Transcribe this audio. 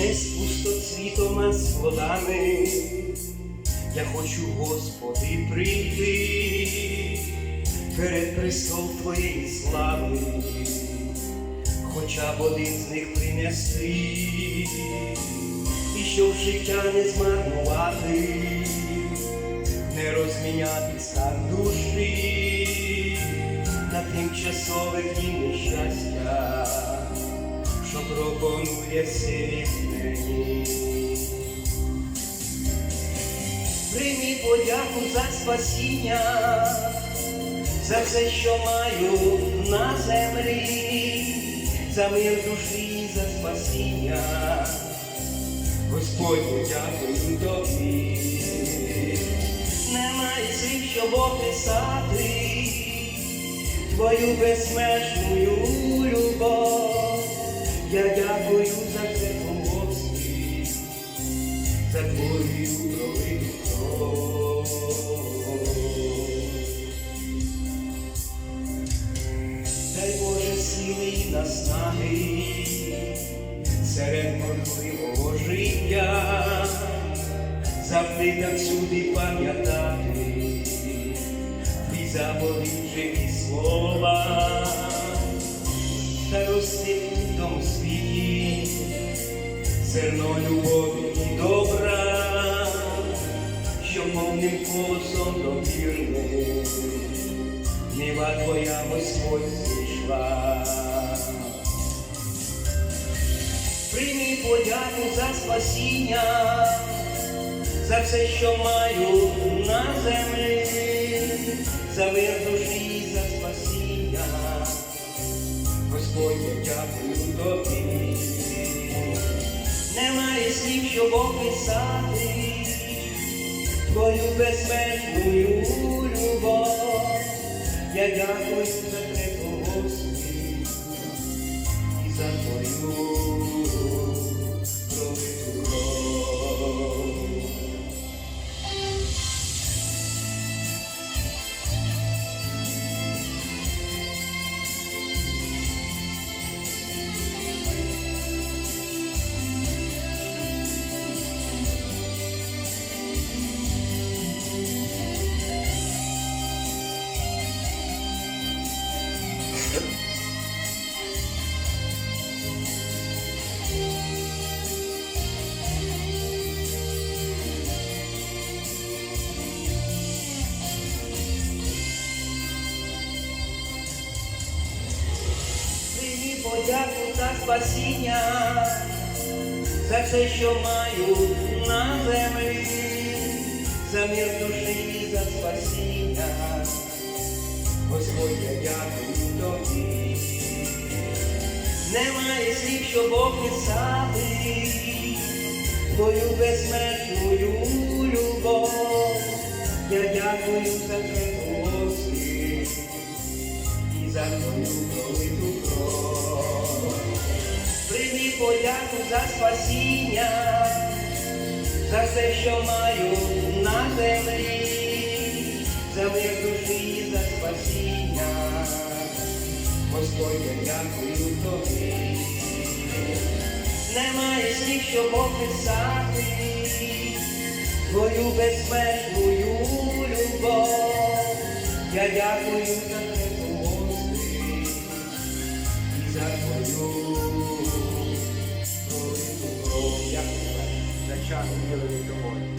не з пустоцвітом, плодами. Я хочу, Господи, прийти перед престол Твоєї слави, хоча б один з них принести, і щоб життя не змарнувати, не розміняти стар душі на тимчасове дні нещастя, що пропонує світ мені. Приймі подяку за спасіння, за все, що маю на землі, за мир душі, за спасіння. Господь, дякую тобі. Немає слів, щоб описати твою безмежну любов. Я дякую за це Господи за твою пролиту кров. Дай Боже сили і наснаги серед можливого життя, завжди та всюди пам'ятати і заболівши слова, та світі зерно любові і добра, що повним колосом довірним, Ніва твоя Господь зійшла. Прийми подяку за спасіння, за все, що маю на землі, за мир душі, за спасіння. Господь, я дякую щоб описати твою безмежну любов. Я дякую за тебе, Господи, і за твою подяку за спасіння, за все, що маю на землі, за мир душі, за спасіння. Господь, я дякую тобі. Немає слів, щоб описати твою безмежну любов. Я дякую за тебе, Господи і за подяку за спасіння, за все, що маю на землі, за мир душі, за спасіння. Господь, я дякую тобі. Немає слів, щоб описати твою безмежну любов. Я дякую за пролиту кров. Дякую за час милої тобою.